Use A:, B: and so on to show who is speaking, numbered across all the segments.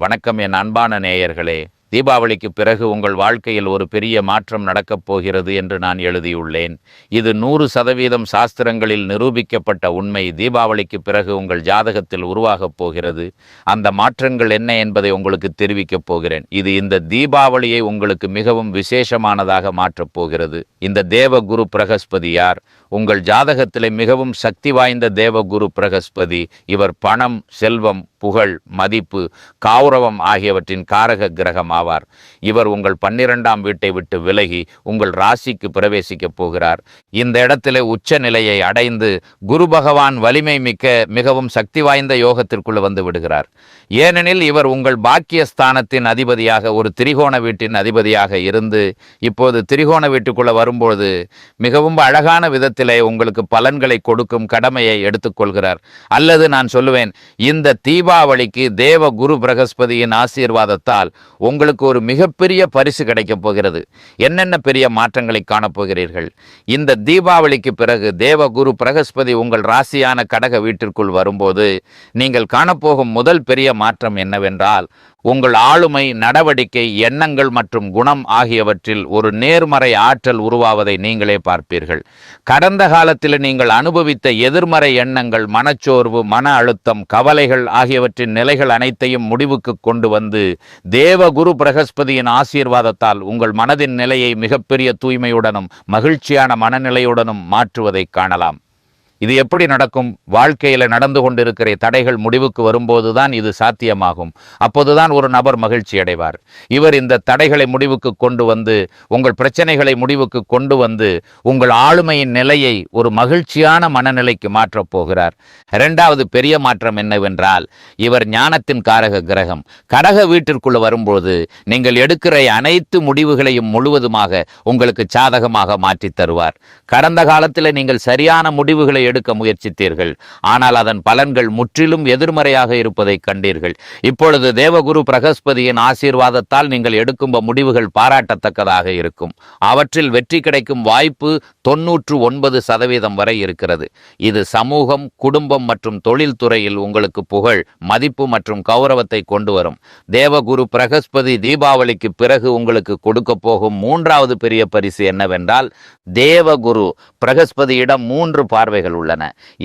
A: வணக்கம் என் அன்பான நேயர்களே. தீபாவளிக்கு பிறகு உங்கள் வாழ்க்கையில் ஒரு பெரிய மாற்றம் நடக்கப் போகிறது என்று நான் எழுதியுள்ளேன். இது நூறு சதவீதம் சாஸ்திரங்களில் நிரூபிக்கப்பட்ட உண்மை. தீபாவளிக்கு பிறகு உங்கள் ஜாதகத்தில் உருவாகப் போகிறது. அந்த மாற்றங்கள் என்ன என்பதை உங்களுக்கு தெரிவிக்கப் போகிறேன். இது இந்த தீபாவளியை உங்களுக்கு மிகவும் விசேஷமானதாக மாற்றப் போகிறது. இந்த தேவ குரு பிரகஸ்பதி யார்? உங்கள் ஜாதகத்திலே மிகவும் சக்தி வாய்ந்த தேவகுரு பிரகஸ்பதி இவர் பணம் செல்வம் புகழ் மதிப்பு கௌரவம் ஆகியவற்றின் காரக கிரகம் ஆவார். இவர் உங்கள் பன்னிரெண்டாம் வீட்டை விட்டு விலகி உங்கள் ராசிக்கு பிரவேசிக்கப் போகிறார். இந்த இடத்திலே உச்ச நிலையை அடைந்து குரு பகவான் வலிமை மிக்க மிகவும் சக்தி வாய்ந்த யோகத்திற்குள்ள வந்து விடுகிறார். ஏனெனில் இவர் உங்கள் பாக்கியஸ்தானத்தின் அதிபதியாக ஒரு திரிகோண வீட்டின் அதிபதியாக இருந்து இப்போது திரிகோண வீட்டுக்குள்ள வரும்போது மிகவும் அழகான விதத்தில் உங்களுக்கு பலன்களை கொடுக்கும் கடமையை எடுத்துக்கொள்கிறார். அல்லது நான் சொல்லுவேன் இந்த தீபாவளிக்கு தேவ குரு பிரகஸ்பதியின் ஆசீர்வாதத்தால் உங்களுக்கு ஒரு மிகப்பெரிய பரிசு கிடைக்கப் போகிறது. என்னென்ன பெரிய மாற்றங்களை காணப்போகிறீர்கள் இந்த தீபாவளிக்கு பிறகு தேவ குரு பிரகஸ்பதி உங்கள் ராசியான கடக வீட்டிற்குள் வரும்போது நீங்கள் காணப்போகும் முதல் பெரிய மாற்றம் என்னவென்றால் உங்கள் ஆளுமை நடவடிக்கை எண்ணங்கள் மற்றும் குணம் ஆகியவற்றில் ஒரு நேர்மறை ஆற்றல் உருவாவதை நீங்களே பார்ப்பீர்கள். கடந்த காலத்தில் நீங்கள் அனுபவித்த எதிர்மறை எண்ணங்கள் மனச்சோர்வு மன அழுத்தம் கவலைகள் ஆகியவற்றின் நிலைகள் அனைத்தையும் முடிவுக்கு கொண்டு வந்து தேவகுரு பிரகஸ்பதியின் ஆசீர்வாதத்தால் உங்கள் மனதின் நிலையை மிகப்பெரிய தூய்மையுடனும் மகிழ்ச்சியான மனநிலையுடனும் மாற்றுவதை காணலாம். இது எப்படி நடக்கும்? வாழ்க்கையில் நடந்து கொண்டிருக்கிற தடைகள் முடிவுக்கு வரும்போதுதான் இது சாத்தியமாகும். அப்போதுதான் ஒரு நபர் மகிழ்ச்சி அடைவார். இவர் இந்த தடைகளை முடிவுக்கு கொண்டு வந்து உங்கள் பிரச்சனைகளை முடிவுக்கு கொண்டு வந்து உங்கள் ஆளுமையின் நிலையை ஒரு மகிழ்ச்சியான மனநிலைக்கு மாற்றப் போகிறார். இரண்டாவது பெரிய மாற்றம் என்னவென்றால் இவர் ஞானத்தின் காரக கிரகம். கடக வீட்டிற்குள்ள வரும்போது நீங்கள் எடுக்கிற அனைத்து முடிவுகளையும் முழுவதுமாக உங்களுக்கு சாதகமாக மாற்றி தருவார். கடந்த காலத்தில் நீங்கள் சரியான முடிவுகளை எடுக்க முயற்சித்தீர்கள். ஆனால் அதன் பலன்கள் முற்றிலும் எதிர்மறையாக இருப்பதை கண்டீர்கள். இப்பொழுது தேவகுரு பிரகஸ்பதியின் ஆசீர்வாதத்தால் நீங்கள் எடுக்கும் முடிவுகள் பாராட்டத்தக்கதாக இருக்கும். அவற்றில் வெற்றி கிடைக்கும் வாய்ப்பு தொன்னூற்று ஒன்பது சதவீதம் வரை இருக்கிறது. இது சமூகம் குடும்பம் மற்றும் தொழில்துறையில் உங்களுக்கு புகழ் மதிப்பு மற்றும் கௌரவத்தை கொண்டு வரும் தேவகுரு பிரகஸ்பதி தீபாவளிக்கு பிறகு உங்களுக்கு கொடுக்க போகும் மூன்றாவது பெரிய பரிசு என்னவென்றால் தேவகுரு பிரகஸ்பதியிடம் மூன்று பார்வைகள் உள்ளன.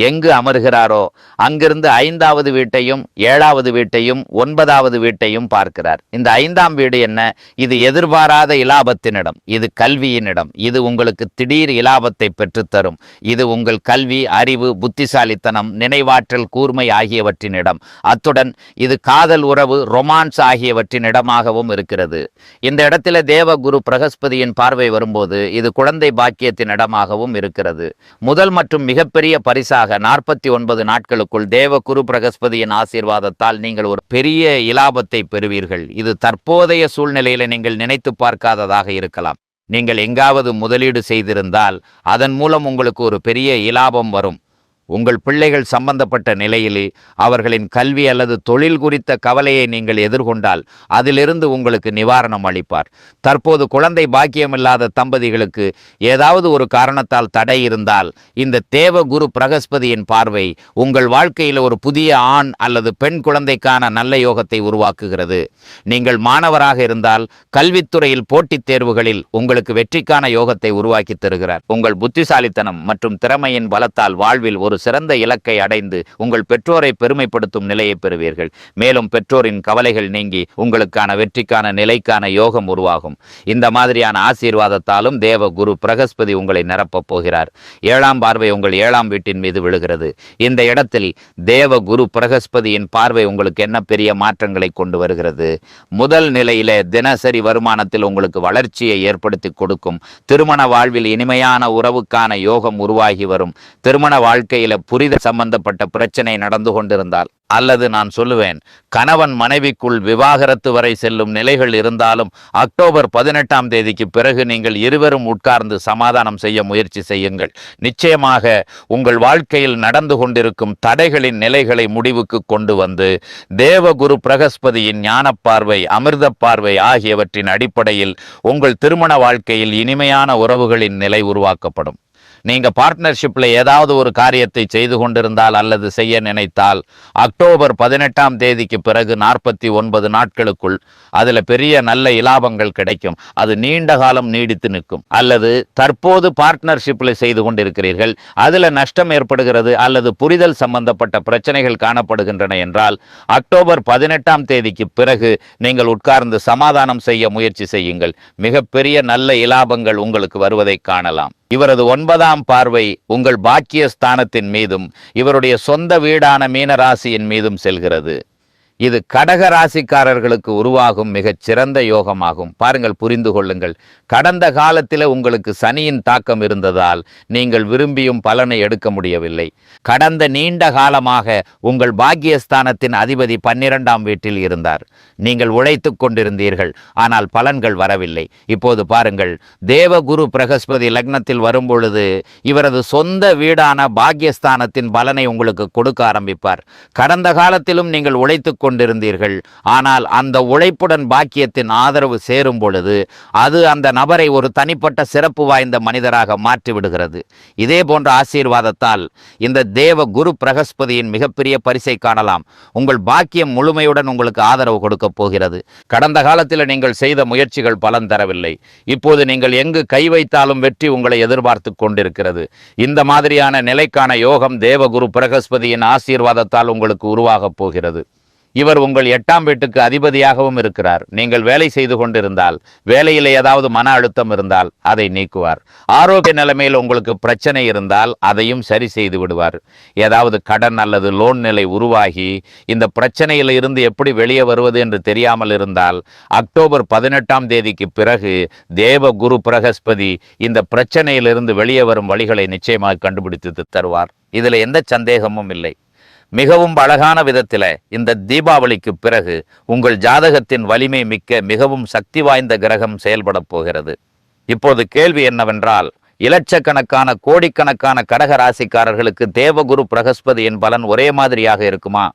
A: எங்கு அமர்கிறாரோ அங்கிருந்து ஐந்தாவது வீட்டையும் ஏழாவது வீட்டையும் ஒன்பதாவது வீட்டையும் பார்க்கிறார். இந்த ஐந்தாம் வீடு என்ன? இது எதிர்பாராத இலாபத்தினிடம். இது கல்வியினிடம். இது உங்களுக்கு திடீர் இலாபத்தை பெற்றுத்தரும். இது உங்கள் கல்வி அறிவு புத்திசாலித்தனம் நினைவாற்றல் கூர்மை ஆகியவற்றினிடம். அத்துடன் இது காதல் உறவு ரொமான்ஸ் ஆகியவற்றின் இடமாகவும் இருக்கிறது. இந்த இடத்துல தேவ குரு பிரகஸ்பதியின் பார்வை வரும்போது இது குழந்தை பாக்கியத்தின் இடமாகவும் இருக்கிறது. முதல் மற்றும் மிகப்பெரிய பரிசாக நாற்பத்தி ஒன்பது நாட்களுக்குள் தேவ குரு பிரகஸ்பதியின் ஆசீர்வாதத்தால் நீங்கள் ஒரு பெரிய இலாபத்தை பெறுவீர்கள். இது தற்போதைய சூழ்நிலையில நீங்கள் நினைத்து பார்க்காததாக இருக்கலாம். நீங்கள் எங்காவது முதலீடு செய்திருந்தால் அதன் மூலம் உங்களுக்கு ஒரு பெரிய இலாபம் வரும். உங்கள் பிள்ளைகள் சம்பந்தப்பட்ட நிலையிலே அவர்களின் கல்வி அல்லது தொழில் குறித்த கவலையை நீங்கள் எதிர்கொண்டால் அதிலிருந்து உங்களுக்கு நிவாரணம் அளிப்பார். தற்போது குழந்தை பாக்கியமில்லாத தம்பதிகளுக்கு ஏதாவது ஒரு காரணத்தால் தடை இருந்தால் இந்த தேவ குரு பிரகஸ்பதியின் பார்வை உங்கள் வாழ்க்கையில் ஒரு புதிய ஆண் அல்லது பெண் குழந்தைக்கான நல்ல யோகத்தை உருவாக்குகிறது. நீங்கள் மாணவராக இருந்தால் கல்வித்துறையில் போட்டித் தேர்வுகளில் உங்களுக்கு வெற்றிக்கான யோகத்தை உருவாக்கி தருகிறார். உங்கள் புத்திசாலித்தனம் மற்றும் திறமையின் பலத்தால் வாழ்வில் ஒரு ஒரு சிறந்த இலக்கை அடைந்து உங்கள் பெற்றோரை பெருமைப்படுத்தும் நிலையை பெறுவீர்கள். மேலும் பெற்றோரின் கவலைகள் நீங்கி உங்களுக்கான வெற்றிக்கான நிலைக்கான யோகம் உருவாகும். இந்த மாதிரியான ஆசீர்வாதத்தாலும் தேவ குரு பிரகஸ்பதி உங்களை நிரப்பப் போகிறார். ஏழாம் பார்வை உங்கள் ஏழாம் வீட்டின் மீது விழுகிறது. இந்த இடத்தில் தேவ குரு பிரகஸ்பதியின் பார்வை உங்களுக்கு என்ன பெரிய மாற்றங்களை கொண்டு வருகிறது? முதல் நிலையில தினசரி வருமானத்தில் உங்களுக்கு வளர்ச்சியை ஏற்படுத்தி கொடுக்கும். திருமண வாழ்வில் இனிமையான உறவுக்கான யோகம் உருவாகி வரும். திருமண வாழ்க்கை வாழ்க்கையில புரித சம்பந்தப்பட்ட பிரச்சனை நடந்து கொண்டிருந்தால் அல்லது நான் சொல்லுவேன் கணவன் மனைவிக்குள் விவாகரத்து வரை செல்லும் நிலைகள் இருந்தாலும் அக்டோபர் பதினெட்டாம் தேதிக்கு பிறகு நீங்கள் இருவரும் உட்கார்ந்து சமாதானம் செய்ய முயற்சி செய்யுங்கள். நிச்சயமாக உங்கள் வாழ்க்கையில் நடந்து கொண்டிருக்கும் தடைகளின் நிலைகளை முடிவுக்கு கொண்டு வந்து தேவகுரு பிரகஸ்பதியின் ஞான பார்வை அமிர்த பார்வை ஆகியவற்றின் அடிப்படையில் உங்கள் திருமண வாழ்க்கையில் இனிமையான உறவுகளின் நிலை உருவாக்கப்படும். நீங்க பார்ட்னர்ஷிப்ல ஏதாவது ஒரு காரியத்தை செய்து கொண்டிருந்தால் அல்லது செய்ய நினைத்தால் அக்டோபர் பதினெட்டாம் தேதிக்கு பிறகு நாற்பத்தி ஒன்பது நாட்களுக்குள் அதுல பெரிய நல்ல இலாபங்கள் கிடைக்கும். அது நீண்ட காலம் நீடித்து நிற்கும். அல்லது தற்போது பார்ட்னர்ஷிப்ல செய்து கொண்டிருக்கிறீர்கள். அதுல நஷ்டம் ஏற்படுகிறது அல்லது புரிதல் சம்பந்தப்பட்ட பிரச்சனைகள் காணப்படுகின்றன என்றால் அக்டோபர் பதினெட்டாம் தேதிக்கு பிறகு நீங்கள் உட்கார்ந்து சமாதானம் செய்ய முயற்சி செய்யுங்கள். மிகப்பெரிய நல்ல இலாபங்கள் உங்களுக்கு வருவதை காணலாம். இவரது ஒன்பதாம் பார்வை உங்கள் பாக்கிய ஸ்தானத்தின் மீதும் இவருடைய சொந்த வீடான மீனராசியின் மீதும் செல்கிறது. இது கடக ராசிக்காரர்களுக்கு உருவாகும் மிகச் சிறந்த யோகமாகும். பாருங்கள் புரிந்து கொள்ளுங்கள். கடந்த காலத்தில் உங்களுக்கு சனியின் தாக்கம் இருந்ததால் நீங்கள் விரும்பியும் பலனை எடுக்க முடியவில்லை. கடந்த நீண்ட காலமாக உங்கள் பாக்கியஸ்தானத்தின் அதிபதி பன்னிரெண்டாம் வீட்டில் இருந்தார். நீங்கள் உழைத்து கொண்டிருந்தீர்கள் ஆனால் பலன்கள் வரவில்லை. இப்போது பாருங்கள் தேவகுரு பிரகஸ்பதி லக்னத்தில் வரும்பொழுது இவரது சொந்த வீடான பாக்கியஸ்தானத்தின் பலனை உங்களுக்கு கொடுக்க ஆரம்பிப்பார். கடந்த காலத்திலும் நீங்கள் உழைத்து கொண்டிருந்தீர்கள். ஆனால் அந்த உழைப்புடன் பாக்கியத்தின் ஆதரவு சேரும் பொழுது அது அந்த நபரை ஒரு தனிப்பட்ட சிறப்பு வாய்ந்த மனிதராக மாற்றி விடுகிறது இதே போன்ற ஆசீர்வாதத்தால் இந்த தேவ குரு பிரகஸ்பதியின் மிகப்பெரிய பரிசை காணலாம். உங்கள் பாக்கியம் முழுமையுடன் உங்களுக்கு ஆதரவு கொடுக்க போகிறது. கடந்த காலத்தில் நீங்கள் செய்த முயற்சிகள் பலன் தரவில்லை. இப்போது நீங்கள் எங்கு கை வைத்தாலும் வெற்றி உங்களை எதிர்பார்த்து கொண்டிருக்கிறது. இந்த மாதிரியான நிலைக்கான யோகம் தேவகுரு பிரகஸ்பதியின் ஆசீர்வாதத்தால் உங்களுக்கு உருவாகப் போகிறது. இவர் உங்கள் எட்டாம் வீட்டுக்கு அதிபதியாகவும் இருக்கிறார். நீங்கள் வேலை செய்து கொண்டிருந்தால் வேலையில் ஏதாவது மன அழுத்தம் இருந்தால் அதை நீக்குவார். ஆரோக்கிய நிலைமையில் உங்களுக்கு பிரச்சனை இருந்தால் அதையும் சரி செய்து விடுவார். ஏதாவது கடன் அல்லது லோன் நிலை உருவாகி இந்த பிரச்சனையில் இருந்து எப்படி வெளியே வருவது என்று தெரியாமல் இருந்தால் அக்டோபர் பதினெட்டாம் தேதிக்கு பிறகு தேவ குரு பிரகஸ்பதி இந்த பிரச்சனையிலிருந்து வெளியே வரும் வழிகளை நிச்சயமாக கண்டுபிடித்து தருவார். இதில் எந்த சந்தேகமும் இல்லை. மிகவும் அழகான விதத்தில் இந்த தீபாவளிக்கு பிறகு உங்கள் ஜாதகத்தின் வலிமை மிக்க மிகவும் சக்தி வாய்ந்த கிரகம் செயல்பட போகிறது. இப்போது கேள்வி என்னவென்றால் இலட்சக்கணக்கான கோடிக்கணக்கான கடக ராசிக்காரர்களுக்கு தேவகுரு பிரகஸ்பதியின் பலன் ஒரே மாதிரியாக இருக்குமா?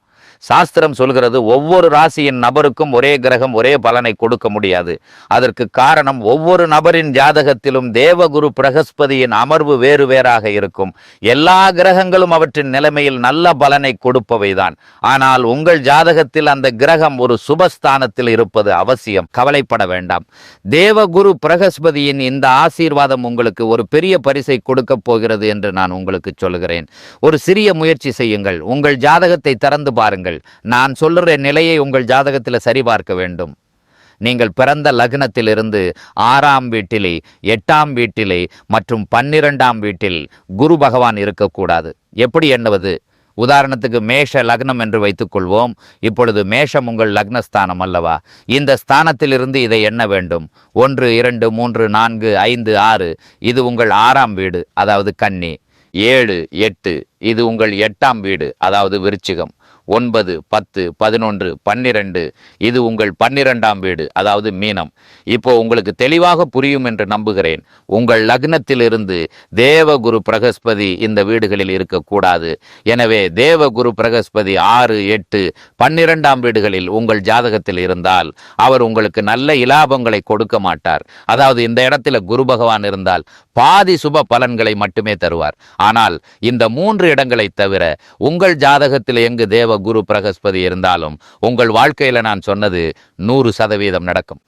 A: சாஸ்திரம் சொல்கிறது ஒவ்வொரு ராசியின் நபருக்கும் ஒரே கிரகம் ஒரே பலனை கொடுக்க முடியாது. அதற்கு காரணம் ஒவ்வொரு நபரின் ஜாதகத்திலும் தேவகுரு பிரகஸ்பதியின் அமர்வு வேறு வேறாக இருக்கும். எல்லா கிரகங்களும் அவற்றின் நிலைமையில் நல்ல பலனை கொடுப்பவைதான். ஆனால் உங்கள் ஜாதகத்தில் அந்த கிரகம் ஒரு சுபஸ்தானத்தில் இருப்பது அவசியம். கவலைப்பட வேண்டாம். தேவகுரு பிரகஸ்பதியின் இந்த ஆசீர்வாதம் உங்களுக்கு ஒரு பெரிய பரிசை கொடுக்க போகிறது என்று நான் உங்களுக்கு சொல்கிறேன் ஒரு சிறிய முயற்சி செய்யுங்கள். உங்கள் ஜாதகத்தை திறந்து பாருங்கள். நான் சொல்லுற நிலையை உங்கள் ஜாதகத்தில் சரிபார்க்க வேண்டும். நீங்கள் பிறந்த லக்னத்திலிருந்து ஆறாம் வீட்டிலே எட்டாம் வீட்டிலே மற்றும் பன்னிரெண்டாம் வீட்டில் குரு பகவான் இருக்கக்கூடாது. எப்படி எண்ணுவது? உதாரணத்துக்கு மேஷ லக்னம் என்று வைத்துக்கொள்வோம். இப்பொழுது மேஷம் உங்கள் லக்னஸ்தானம் அல்லவா? இந்த ஸ்தானத்திலிருந்து இதை எண்ண வேண்டும். ஒன்று இரண்டு மூன்று நான்கு ஐந்து ஆறு இது உங்கள் ஆறாம் வீடு அதாவது கன்னி. ஏழு எட்டு இது உங்கள் எட்டாம் வீடு அதாவது விருச்சிகம். ஒன்பது பத்து பதினொன்று பன்னிரண்டு. இது உங்கள் பன்னிரெண்டாம் வீடு அதாவது மீனம். இப்போ உங்களுக்கு தெளிவாக புரியும் என்று நம்புகிறேன். உங்கள் லக்னத்திலிருந்து தேவகுரு பிரகஸ்பதி இந்த வீடுகளில் இருக்கக்கூடாது. எனவே தேவகுரு பிரகஸ்பதி ஆறு எட்டு பன்னிரெண்டாம் வீடுகளில் உங்கள் ஜாதகத்தில் இருந்தால் அவர் உங்களுக்கு நல்ல இலாபங்களை கொடுக்க மாட்டார். அதாவது இந்த இடத்துல குரு பகவான் இருந்தால் பாதி சுப பலன்களை மட்டுமே தருவார். ஆனால் இந்த மூன்று இடங்களை தவிர உங்கள் ஜாதகத்தில் எங்கு தேவ குரு பிரகஸ்பதி இருந்தாலும் உங்கள் வாழ்க்கையில நான் சொன்னது நூறு சதவீதம் நடக்கும்.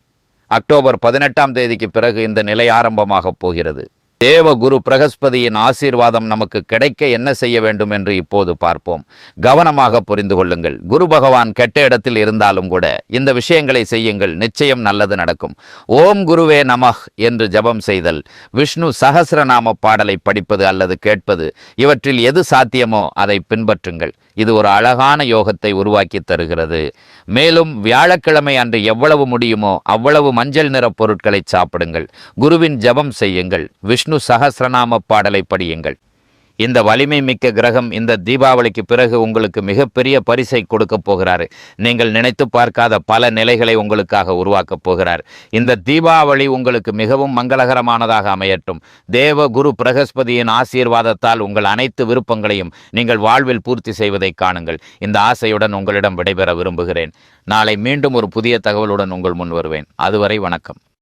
A: அக்டோபர் பதினெட்டாம் தேதிக்கு பிறகு இந்த நிலை ஆரம்பமாக போகிறது. தேவ குரு பிரகஸ்பதியின் ஆசீர்வாதம் நமக்கு கிடைக்க என்ன செய்ய வேண்டும் என்று இப்போது பார்ப்போம். கவனமாக புரிந்து கொள்ளுங்கள். குரு பகவான் கெட்ட இடத்தில் இருந்தாலும் கூட இந்த விஷயங்களை செய்யுங்கள். நிச்சயம் நல்லது நடக்கும். ஓம் குருவே நமஹ் என்று ஜெபம் செய்தல் விஷ்ணு சகசிரநாம பாடலை படிப்பது அல்லது கேட்பது இவற்றில் எது சாத்தியமோ அதை பின்பற்றுங்கள். இது ஒரு அழகான யோகத்தை உருவாக்கி தருகிறது. மேலும் வியாழக்கிழமை அன்று எவ்வளவு முடியுமோ அவ்வளவு மஞ்சள் நிற பொருட்களை சாப்பிடுங்கள். குருவின் ஜெபம் செய்யுங்கள். விஷ்ணு சஹஸ்ரநாம பாடலை படியுங்கள். இந்த வலிமை மிக்க கிரகம் இந்த தீபாவளிக்கு பிறகு உங்களுக்கு மிகப்பெரிய பரிசை கொடுக்க போகிறார். நீங்கள் நினைத்து பார்க்காத பல நிலைகளை உங்களுக்காக உருவாக்கப் போகிறார். இந்த தீபாவளி உங்களுக்கு மிகவும் மங்களகரமானதாக அமையட்டும். தேவ குரு பிரகஸ்பதியின் ஆசீர்வாதத்தால் உங்கள் அனைத்து விருப்பங்களையும் நீங்கள் வாழ்வில் பூர்த்தி செய்வதை காணுங்கள். இந்த ஆசையுடன் உங்களிடம் விடைபெற விரும்புகிறேன். நாளை மீண்டும் ஒரு புதிய தகவலுடன் உங்கள் முன் வருவேன். அதுவரை வணக்கம்.